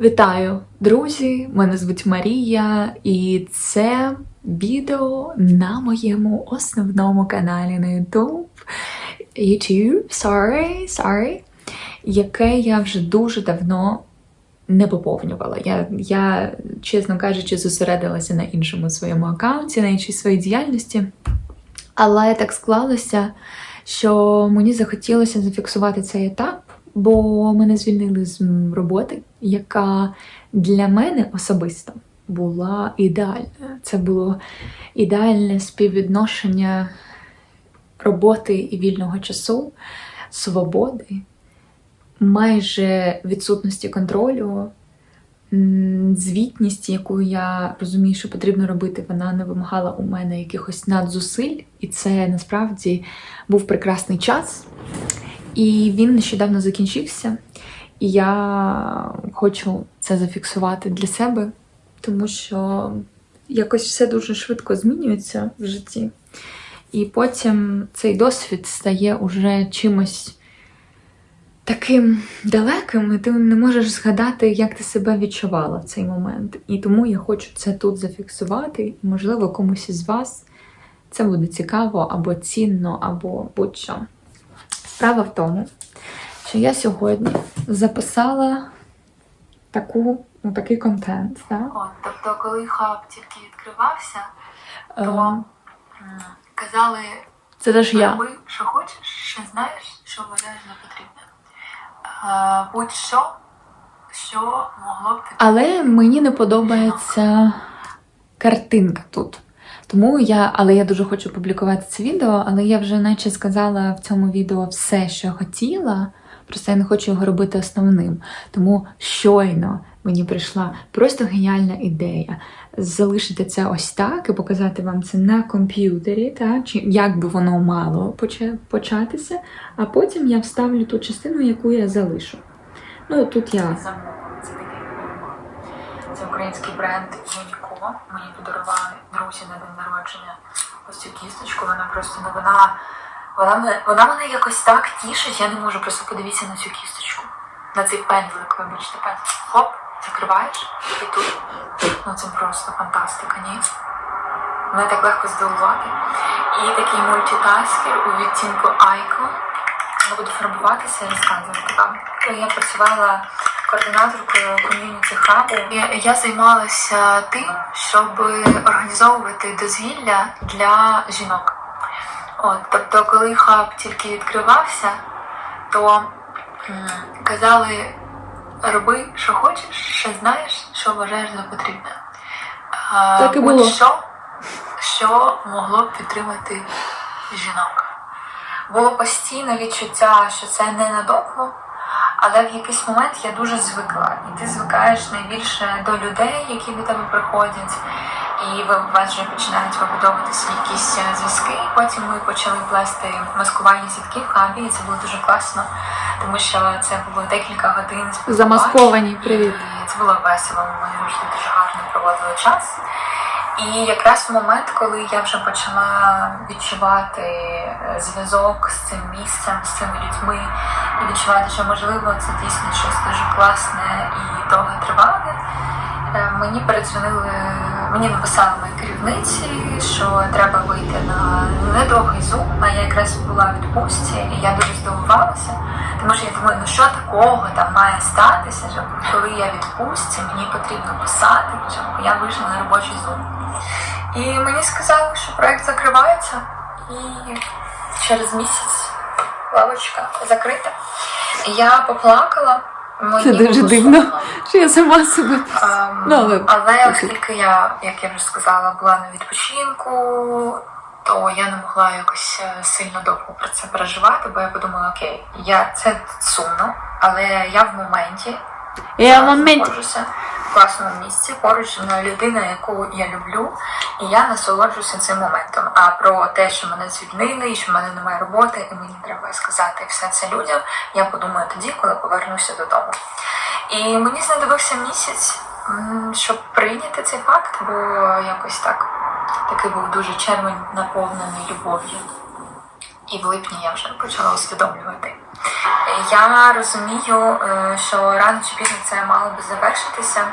Вітаю, друзі! Мене звуть Марія, і це відео на моєму основному каналі на YouTube. YouTube, sorry, sorry, яке я вже дуже давно не поповнювала. Я, я, чесно кажучи, зосередилася на іншому своєму аккаунті, на іншій своїй діяльності. Але так склалося, що мені захотілося зафіксувати цей етап, бо мене звільнили з роботи, яка для мене особисто була ідеальна. Це було ідеальне співвідношення роботи і вільного часу, свободи, майже відсутності контролю. Звітність, яку я розумію, що потрібно робити, вона не вимагала у мене якихось надзусиль, і це насправді був прекрасний час. І він нещодавно закінчився. І я хочу це зафіксувати для себе, тому що якось все дуже швидко змінюється в житті. І потім цей досвід стає уже чимось таким далеким, і ти не можеш згадати, як ти себе відчувала в цей момент. І тому я хочу це тут зафіксувати. Можливо, комусь із вас це буде цікаво або цінно, або будь-що. Справа в тому, що я сьогодні записала таку, ну, такий контент. Да? От, тобто, коли хаб тільки відкривався, то м, казали, Це теж я. роби, що хочеш, ще знаєш, що вважаєш за потрібне. Е, Будь-що, що могло б. Але мені не подобається картинка тут. Тому я, але я дуже хочу публікувати це відео, але я вже наче сказала в цьому відео все, що хотіла. Просто я не хочу його робити основним. Тому щойно мені прийшла просто геніальна ідея залишити це ось так і показати вам це на комп'ютері, та, чи як би воно мало початися, а потім я вставлю ту частину, яку я залишу. Ну, тут я Замовили, це такий фільм. Це український бренд Юніко. Мені подарували друзі на день народження ось цю кісточку. Вона просто ну, вона, вона, вона мене якось так тішить. Я не можу просто подивитися на цю кісточку. На цей пензлик, вибачте, пензлик. Хоп, закриваєш і тут. Ну це просто фантастика, ні? Мене так легко здивувати. І такий мультитаскер у відтінку Айко. Я буду фарбуватися і розказувати вам. Я працювала координаторкою ком'юніті хабу. Я, займалася тим, щоб організовувати дозвілля для жінок. От, тобто, коли хаб тільки відкривався, то казали, роби, що хочеш, ще знаєш, що вважаєш за потрібне. Так і було. будь-що, що могло б підтримати жінок. Було постійне відчуття, що це ненадовго, але в якийсь момент я дуже звикла. І ти звикаєш найбільше до людей, які до тебе приходять, і ви у вас вже починають вибудовуватися якісь е, зв'язки. Потім ми почали плести маскувальні сітки в хабі, і це було дуже класно, тому що це було декілька годин замасковані. Привіт. І це було весело, ми завжди дуже гарно проводили час. І якраз в момент, коли я вже почала відчувати е, зв'язок з цим місцем, з цими людьми, і відчувати, що можливо це дійсно щось дуже класне і довготривале, е, мені передзвонили, мені написали мої керівниці, що треба вийти на недовгий зум, а я якраз була в відпустці, і я дуже здивувалася. Думаю, ну що такого там має статися, щоб коли я відпустці, мені потрібно писати, щоб я вийшла на робочий зум. І мені сказали, що проект закривається, і через місяць лавочка закрита. Я поплакала. Мені Це дуже дивно. Що я сама себе. Ну, але- але оскільки я, як я вже сказала, була на відпочинку, то я не могла якось е, сильно довго про це переживати, бо я подумала, окей, я це сумно, але я в моменті. Я в моменті. в класному місці, поруч мною людина, яку я люблю, і я насолоджуюся цим моментом. А про те, що мене звільнили, і що в мене немає роботи, і мені треба сказати все це людям, я подумаю тоді, коли повернуся додому. І мені знадобився місяць, щоб прийняти цей факт, бо якось так такий був дуже червень наповнений любов'ю. І в липні я вже почала усвідомлювати. Я розумію, е, що рано чи пізно це мало би завершитися.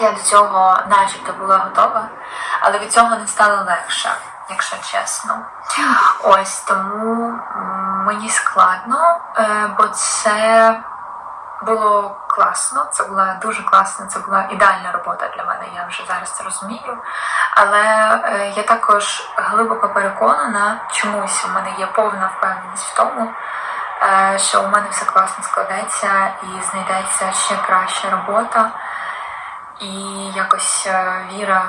Я до цього начебто була готова, але від цього не стало легше, якщо чесно. Ось тому мені складно, е, бо це було класно, це була дуже класна, це була ідеальна робота для мене, я вже зараз це розумію. Але е, я також глибоко переконана, чомусь у мене є повна впевненість в тому, е, що у мене все класно складеться і знайдеться ще краща робота. І якось е, віра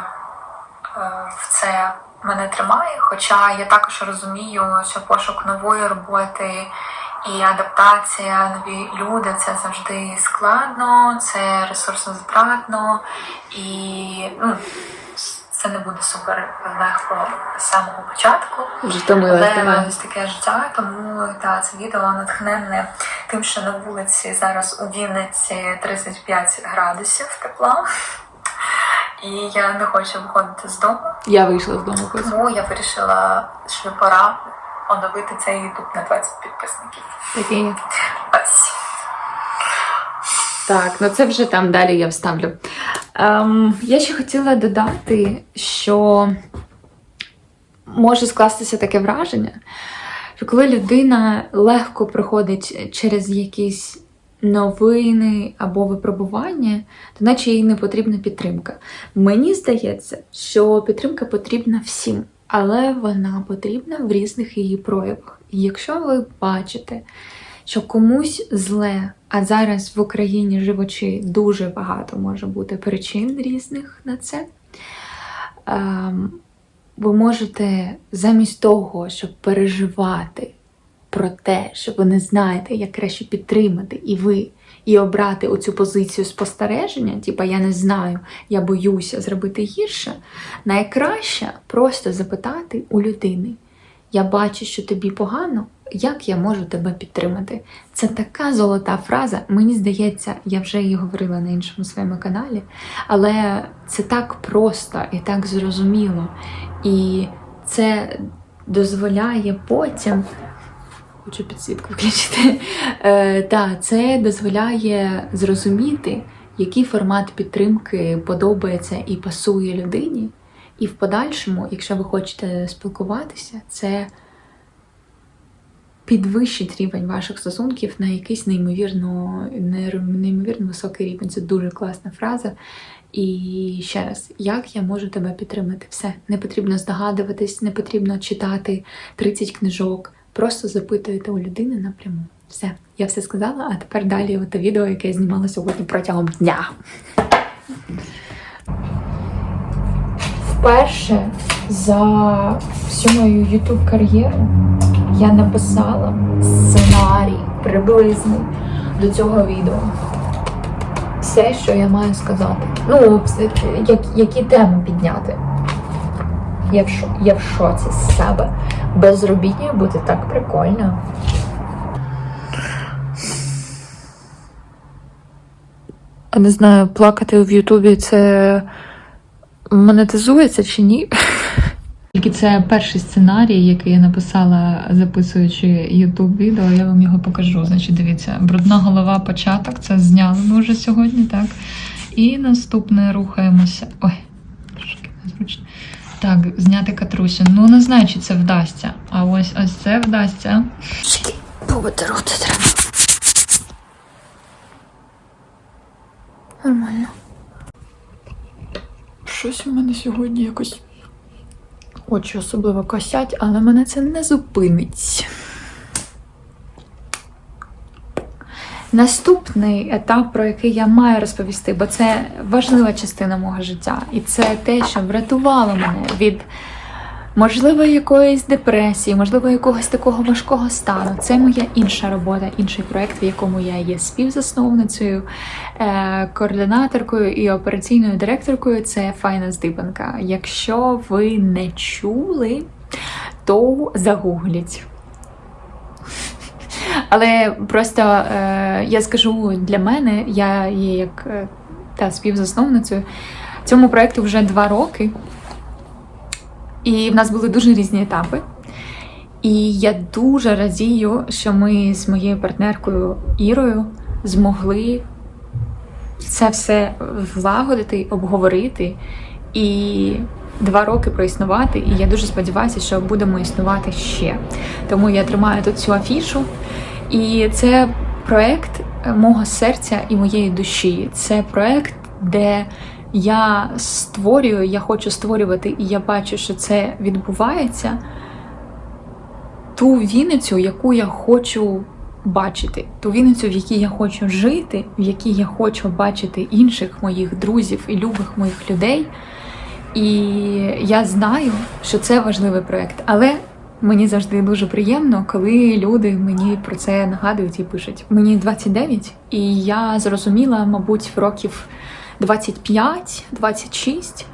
в це мене тримає. Хоча я також розумію, що пошук нової роботи і адаптація, нові люди це завжди складно, це ресурсно затратно і ну, це не буде супер легко з самого початку. Вже Але ось таке життя, тому та це відео натхненне тим, що на вулиці зараз у Вінниці 35 градусів тепла. І я не хочу виходити з дому, Я вийшла з дому тому я вирішила, що пора оновити цей YouTube на 20 підписників. Ось. Так, ну це вже там далі я вставлю. Ем, я ще хотіла додати, що може скластися таке враження, що коли людина легко проходить через якісь новини або випробування, то наче їй не потрібна підтримка. Мені здається, що підтримка потрібна всім, але вона потрібна в різних її проявах. І якщо ви бачите, що комусь зле, а зараз в Україні живучи дуже багато може бути причин різних на це. Ем, ви можете замість того, щоб переживати про те, що ви не знаєте, як краще підтримати і ви, і обрати оцю позицію спостереження, типа я не знаю, я боюся зробити гірше, найкраще просто запитати у людини. Я бачу, що тобі погано, як я можу тебе підтримати? Це така золота фраза. Мені здається, я вже її говорила на іншому своєму каналі, але це так просто і так зрозуміло. І це дозволяє потім. Хочу підсвітку включити. Е, та, це дозволяє зрозуміти, який формат підтримки подобається і пасує людині. І в подальшому, якщо ви хочете спілкуватися, це підвищить рівень ваших стосунків на якийсь неймовірно, неймовірно високий рівень. Це дуже класна фраза. І ще раз, як я можу тебе підтримати? Все, не потрібно здогадуватись, не потрібно читати 30 книжок. Просто запитуєте у людини напряму. Все, я все сказала, а тепер далі те відео, яке я знімала сьогодні протягом дня. Вперше за всю мою YouTube кар'єру я написала сценарій приблизний до цього відео. Все, що я маю сказати. Ну, які теми підняти. Я в, шо, я в шоці з себе. Безробітною бути так прикольно. Не знаю, плакати в Ютубі це монетизується чи ні? Тільки це перший сценарій, який я написала, записуючи YouTube відео, я вам його покажу. Значить, дивіться, брудна голова початок, це зняли ми вже сьогодні, так. І наступне рухаємося. Ой. Так, зняти катрусю. Ну, не знаю, чи це вдасться. А ось ось це вдасться. Повитерути треба. Нормально. Щось у мене сьогодні якось очі особливо косять, але мене це не зупинить. Наступний етап, про який я маю розповісти, бо це важлива частина мого життя, і це те, що врятувало мене від можливо якоїсь депресії, можливо, якогось такого важкого стану. Це моя інша робота, інший проект, в якому я є співзасновницею, е, координаторкою і операційною директоркою. Це Файна Дибанка. Якщо ви не чули, то загугліть. Але просто е, я скажу для мене, я є як е, та співзасновницею цьому проекту вже два роки. І в нас були дуже різні етапи. І я дуже радію, що ми з моєю партнеркою Ірою змогли це все влагодити, обговорити і два роки проіснувати. І я дуже сподіваюся, що будемо існувати ще. Тому я тримаю тут цю афішу. І це проект мого серця і моєї душі. Це проект, де я створюю, я хочу створювати, і я бачу, що це відбувається. Ту Вінницю, яку я хочу бачити, ту Вінницю, в якій я хочу жити, в якій я хочу бачити інших моїх друзів і любих моїх людей. І я знаю, що це важливий проект, але мені завжди дуже приємно, коли люди мені про це нагадують і пишуть. Мені 29, і я зрозуміла, мабуть, в років 25-26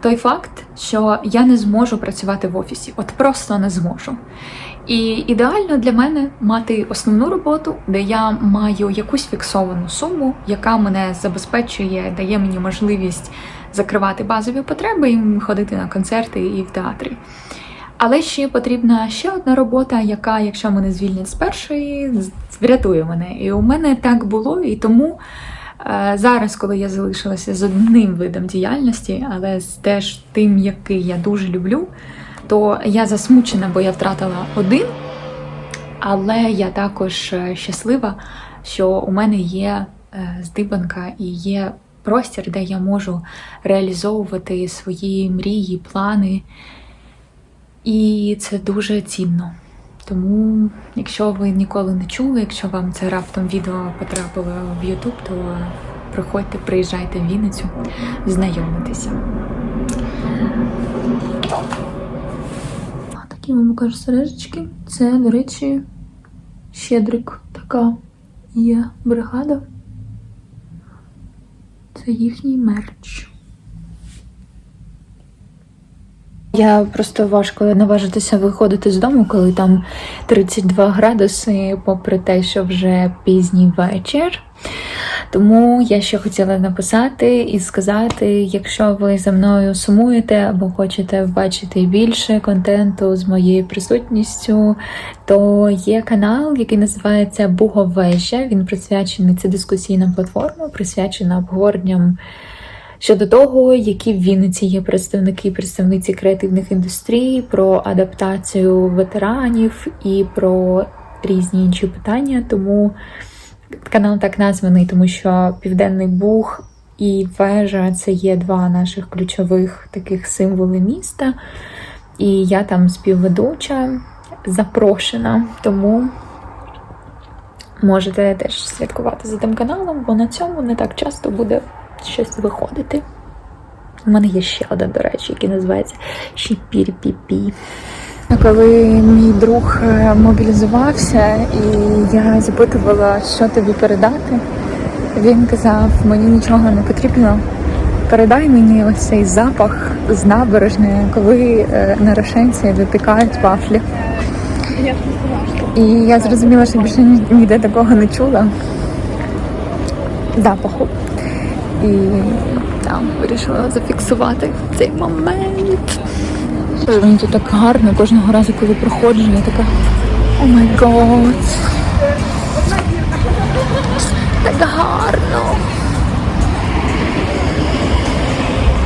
той факт, що я не зможу працювати в офісі, от просто не зможу. І ідеально для мене мати основну роботу, де я маю якусь фіксовану суму, яка мене забезпечує, дає мені можливість закривати базові потреби і ходити на концерти і в театрі. Але ще потрібна ще одна робота, яка, якщо мене звільнять з першої, врятує мене. І у мене так було, і тому е, зараз, коли я залишилася з одним видом діяльності, але з теж тим, який я дуже люблю, то я засмучена, бо я втратила один. Але я також е, щаслива, що у мене є е, здибанка і є простір, де я можу реалізовувати свої мрії, плани. І це дуже цінно. Тому, якщо ви ніколи не чули, якщо вам це раптом відео потрапило в YouTube, то приходьте, приїжджайте в Вінницю, знайомитися. Такі вам покажу сережечки. Це, до речі, Щедрик. Така є бригада. Це їхній мерч. Я просто важко наважитися виходити з дому, коли там 32 градуси, попри те, що вже пізній вечір. Тому я ще хотіла написати і сказати, якщо ви за мною сумуєте або хочете бачити більше контенту з моєю присутністю, то є канал, який називається Буговежа. Він присвячений це дискусійна платформа, присвячена обговоренням щодо того, які в Вінниці є представники і представниці креативних індустрій, про адаптацію ветеранів і про різні інші питання. Тому канал так названий, тому що Південний Буг і вежа це є два наших ключових таких символи міста. І я там співведуча, запрошена, тому можете теж слідкувати за тим каналом, бо на цьому не так часто буде щось виходити. У мене є ще один, до речі, який називається Шіпірпіпі. Коли мій друг е, мобілізувався, і я запитувала, що тобі передати, він казав, мені нічого не потрібно. Передай мені ось цей запах з набережної, коли е, на Рошенці випікають вафлі. І я зрозуміла, що більше ніде такого не чула. Запаху. І там вирішила зафіксувати цей момент. Мені тут так гарно кожного разу, коли проходжу, я така о май гот. Так гарно.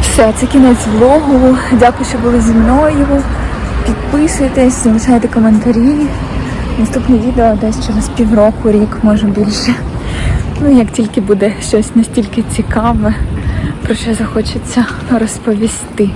Все, це кінець влогу. Дякую, що були зі мною. Підписуйтесь, залишайте коментарі. Наступне відео десь через півроку, рік, може більше. Ну, як тільки буде щось настільки цікаве, про що захочеться розповісти.